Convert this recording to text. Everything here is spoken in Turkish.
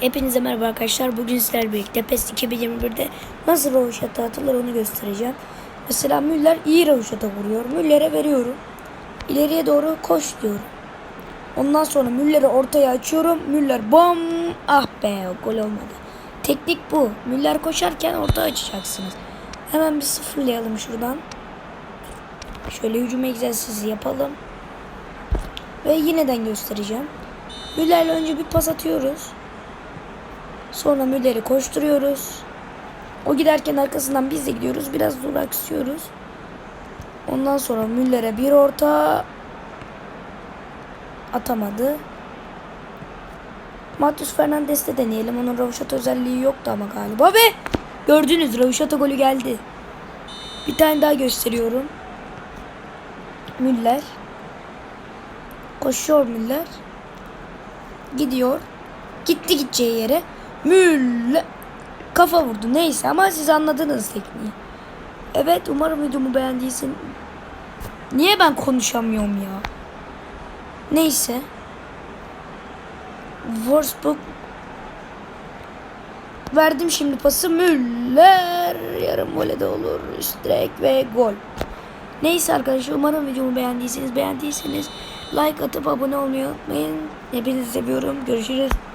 Hepinize merhaba arkadaşlar. Bugün sizlerle birlikte PES 2021'de nasıl roşata atılır onu göstereceğim. Mesela Müller iyi roşata vuruyor. Müller'e veriyorum. İleriye doğru koş diyorum. Ondan sonra Müller'i ortaya açıyorum. Müller bom. Ah be gol olmadı. Teknik bu. Müller koşarken orta açacaksınız. Hemen bir sıfırlayalım şuradan. Şöyle hücum egzersizi yapalım. Ve yineden göstereceğim. Müller'le önce bir pas atıyoruz. Sonra Müller'i koşturuyoruz. O giderken arkasından biz de gidiyoruz. Biraz duraksıyoruz. Ondan sonra Müller'e bir orta atamadı. Matheus Fernandes'te deneyelim. Onun Ravşat özelliği yoktu ama galiba. Ve gördünüz Ravşat'a golü geldi. Bir tane daha gösteriyorum. Müller. Koşuyor Müller. Gidiyor. Gitti gideceği yere. Müller. Kafa vurdu. Neyse ama siz anladınız tekniği. Evet umarım videomu beğendiysin. Niye ben konuşamıyorum ya? Neyse. Wolfsburg Verdim şimdi pası Müller yarım volede olur üst direk ve gol. Neyse arkadaşlar umarım videomu beğendiyseniz beğendiyseniz like atıp abone olmayı unutmayın. Hepinizi seviyorum. Görüşürüz.